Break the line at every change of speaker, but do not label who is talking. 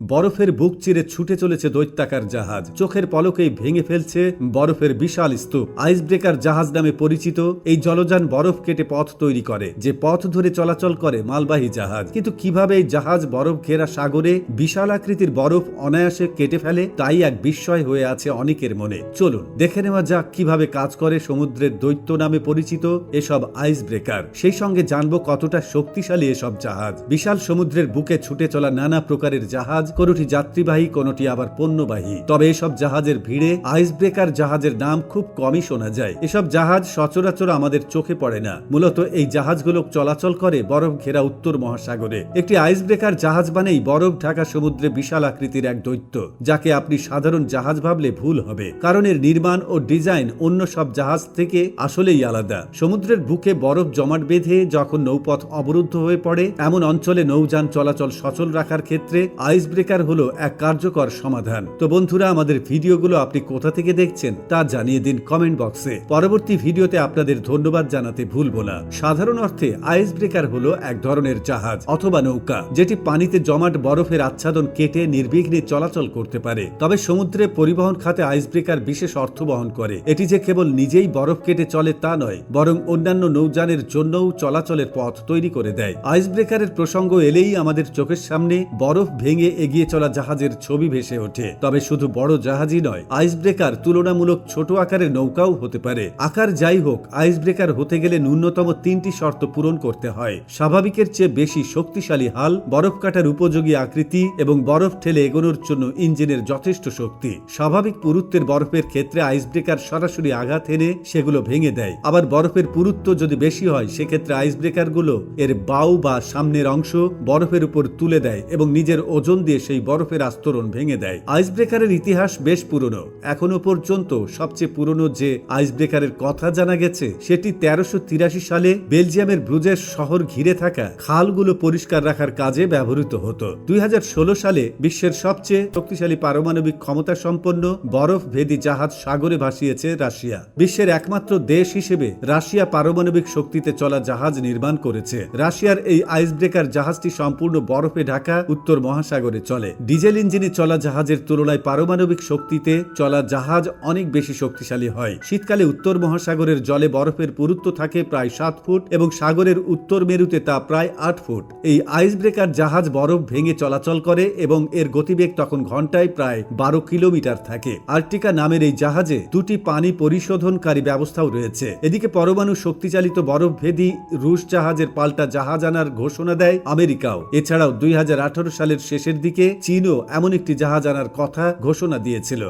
বরফের বুক চিরে ছুটে চলেছে দৈত্যাকার জাহাজ। চোখের পলকেই ভেঙে ফেলছে বরফের বিশাল স্তূপ। আইস ব্রেকার জাহাজ নামে পরিচিত এই জলযান বরফ কেটে পথ তৈরি করে, যে পথ ধরে চলাচল করে মালবাহী জাহাজ। কিন্তু কীভাবে এই জাহাজ বরফ ঘেরা সাগরে বিশাল আকৃতির বরফ অনায়াসে কেটে ফেলে, তাই এক বিস্ময় হয়ে আছে অনেকের মনে। চলুন, দেখে নেওয়া যাক কীভাবে কাজ করে সমুদ্রের দৈত্য নামে পরিচিত এসব আইস ব্রেকার সেই সঙ্গে জানব কতটা শক্তিশালী এসব জাহাজ। বিশাল সমুদ্রের বুকে ছুটে চলা নানা প্রকারের জাহাজ কোনটি যাত্রীবাহী, কোনটি আবার পণ্যবাহী। তবে এসব জাহাজের ভিড়ে আইস ব্রেকার জাহাজের নাম খুব কমই শোনা যায়। এসব জাহাজ সচরাচর আমাদের চোখে পড়ে না। মূলত এই জাহাজগুলো চলাচল করে বরফ ঘেরা উত্তর মহাসাগরে। একটি আইস ব্রেকার জাহাজ মানেই বরফ ঢাকা সমুদ্রে বিশাল আকৃতির এক দৈত্য, যাকে আপনি সাধারণ জাহাজ ভাবলে ভুল হবে। কারণ এর নির্মাণ ও ডিজাইন অন্য সব জাহাজ থেকে আসলেই আলাদা। সমুদ্রের বুকে বরফ জমাট বেঁধে যখন নৌপথ অবরুদ্ধ হয়ে পড়ে, এমন অঞ্চলে নৌযান চলাচল সচল রাখার ক্ষেত্রে আইস ব্রেকার হলো এক কার্যকর সমাধান। তো বন্ধুরা, আমাদের ভিডিওগুলো আপনি কোথা থেকে দেখছেন তা জানিয়ে দিন কমেন্ট বক্সে। পরবর্তী ভিডিওতে আপনাদের ধন্যবাদ জানাতে ভুলব না। সাধারণ অর্থে আইস ব্রেকার হলো এক ধরনের জাহাজ অথবা নৌকা, যেটি পানিতে জমাট বরফের আচ্ছাদন কেটে নির্বিঘ্নে চলাচল করতে পারে। তবে সমুদ্রে পরিবহন খাতে আইস ব্রেকার বিশেষ অর্থ বহন করে। এটি যে কেবল নিজেই বরফ কেটে চলে তা নয়, বরং অন্যান্য নৌযানের জন্যও চলাচলের পথ তৈরি করে দেয়। আইস ব্রেকারের প্রসঙ্গ এলেই আমাদের চোখের সামনে বরফ ভেঙে এগিয়ে চলা জাহাজের ছবি ভেসে ওঠে। তবে শুধু বড় জাহাজই নয় আইস ব্রেকার তুলনামূলক ছোট আকারের নৌকাও হতে পারে। আকার যাই হোক আইস ব্রেকার হতে গেলে ন্যূনতম তিনটি শর্ত পূরণ করতে হয়। স্বাভাবিকের চেয়ে বেশি শক্তিশালী হাল, বরফ কাটার উপযোগী আকৃতি এবং বরফ ঠেলে এগোনোর জন্য ইঞ্জিনের যথেষ্ট শক্তি। স্বাভাবিক পুরুত্বের বরফের ক্ষেত্রে আইস ব্রেকার সরাসরি আঘাত এনে সেগুলো ভেঙে দেয়। আবার বরফের পুরুত্ব যদি বেশি হয়, সেক্ষেত্রে আইস ব্রেকারগুলো এর বাউ বা সামনের অংশ বরফের উপর তুলে দেয় এবং নিজের ওজন দিয়ে সেই বরফের আস্তরণ ভেঙে দেয়। আইস ব্রেকারের ইতিহাস বেশ পুরনো। এখনও পর্যন্ত সবচেয়ে পুরনো যে আইস ব্রেকারের কথা জানা গেছে, সেটি তেরোশো সালে বেলজিয়ামের ব্রুজের শহর ঘিরে থাকা খালগুলো পরিষ্কার রাখার কাজে ব্যবহৃত হতো। দুই সালে বিশ্বের সবচেয়ে শক্তিশালী পারমাণবিক ক্ষমতা সম্পন্ন বরফ ভেদি জাহাজ সাগরে ভাসিয়েছে রাশিয়া। বিশ্বের একমাত্র দেশ হিসেবে রাশিয়া পারমাণবিক শক্তিতে চলা জাহাজ নির্মাণ করেছে। রাশিয়ার এই আইস ব্রেকার জাহাজটি সম্পূর্ণ বরফে ঢাকা, উত্তর মহাসাগরে চলে। ডিজেল ইঞ্জিনে চলা জাহাজের তুলনায় পারমাণবিক শক্তিতে চলা জাহাজ অনেক বেশি শক্তিশালী হয়। শীতকালে উত্তর মহাসাগরের জলে বরফের পুরুত্ব থাকে প্রায় সাত ফুট এবং সাগরের উত্তর মেরুতে তা প্রায় আট ফুট। এই আইস ব্রেকার জাহাজ বরফ ভেঙে চলাচল করে এবং এর গতিবেগ তখন ঘন্টায় প্রায় বারো কিলোমিটার থাকে। আর্টিকা নামের এই জাহাজে দুটি পানি পরিশোধনকারী ব্যবস্থাও রয়েছে। এদিকে পরমাণু শক্তিচালিত বরফ ভেদি রুশ জাহাজের পাল্টা জাহাজ আনার ঘোষণা দেয় আমেরিকাও। এছাড়াও দুই হাজার আঠারো সালের শেষের দিকে চীনও এমন একটি জাহাজ আনার কথা ঘোষণা দিয়েছিল।